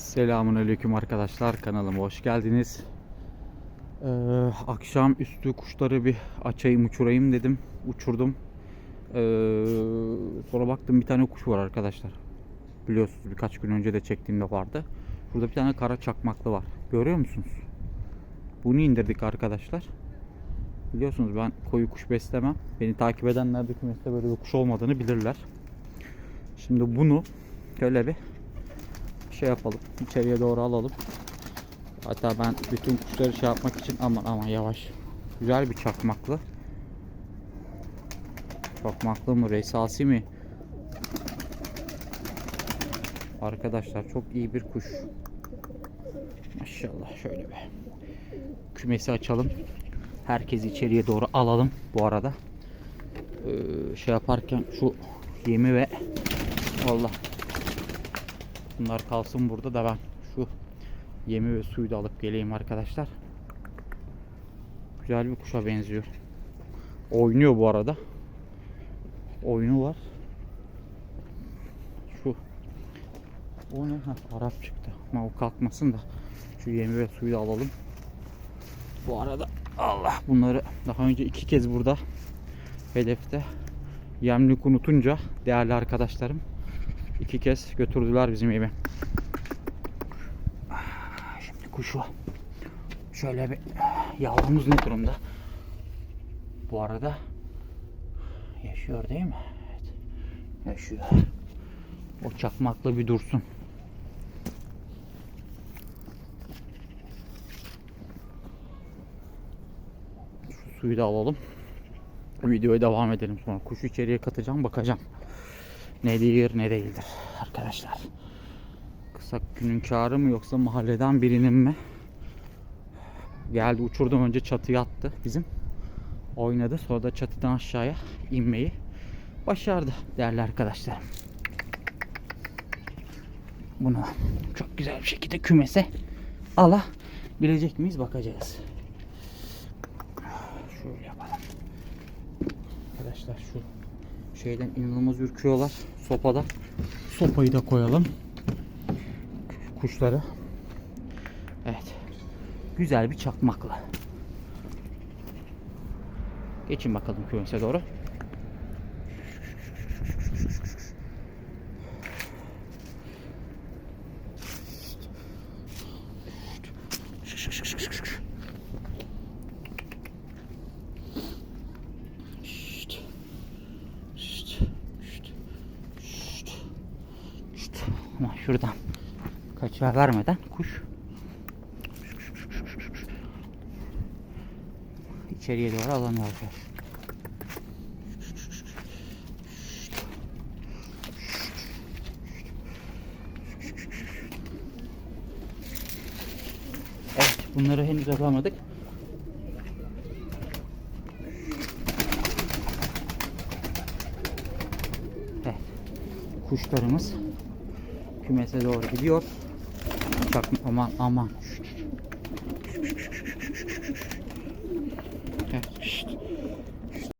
Selamun Aleyküm arkadaşlar kanalıma hoş geldiniz. Ee, akşam üstü kuşları bir açayım uçurayım dedim. Uçurdum. Ee, sonra baktım bir tane kuş var arkadaşlar. Biliyorsunuz birkaç gün önce de çektiğimde vardı. Burada bir tane kara çakmaklı var. Görüyor musunuz? Bunu indirdik arkadaşlar. Biliyorsunuz ben koyu kuş beslemem. Beni takip edenler de kümeste böyle bir kuş olmadığını bilirler. Şimdi bunu şöyle bir şey yapalım. içeriye doğru alalım. Hatta ben bütün kuşları şey yapmak için aman aman yavaş. Güzel bir çakmaklı. Çakmaklı mı? Resasi mi? Arkadaşlar çok iyi bir kuş. Maşallah şöyle bir. Kümesi açalım. Herkesi içeriye doğru alalım bu arada. Ee, şey yaparken şu yemi ve Allah Bunlar kalsın burada da ben şu yemi ve suyu da alıp geleyim arkadaşlar. Güzel bir kuşa benziyor. Oynuyor bu arada. Oyunu var. Şu o ne? Ha, Arap çıktı. Ama o kalkmasın da şu yemi ve suyu da alalım. Bu arada Allah bunları daha önce iki kez burada hedefte yemlik unutunca değerli arkadaşlarım iki kez götürdüler bizim evi. Şimdi kuşu şöyle bir yavrumuz ne durumda? Bu arada yaşıyor değil mi? Evet. Yaşıyor. O çakmaklı bir dursun. Şu suyu da alalım. Videoya devam edelim sonra. Kuşu içeriye katacağım bakacağım ne değildir ne değildir arkadaşlar. Kısa günün kârı mı yoksa mahalleden birinin mi? Geldi uçurdum önce çatıya attı bizim. Oynadı sonra da çatıdan aşağıya inmeyi başardı değerli arkadaşlarım. Bunu çok güzel bir şekilde kümese alabilecek miyiz bakacağız. Şöyle yapalım. Arkadaşlar şu şeyden inanılmaz ürküyorlar sopada. Sopayı da koyalım. Kuşları. Evet. Güzel bir çakmakla. Geçin bakalım kümese doğru. Şşt. Ama şuradan kaçığa vermeden kuş içeriye doğru alanıyor arkadaşlar. Evet bunları henüz yapamadık. Evet. Kuşlarımız kümese doğru gidiyor. Çakma aman aman. Evet.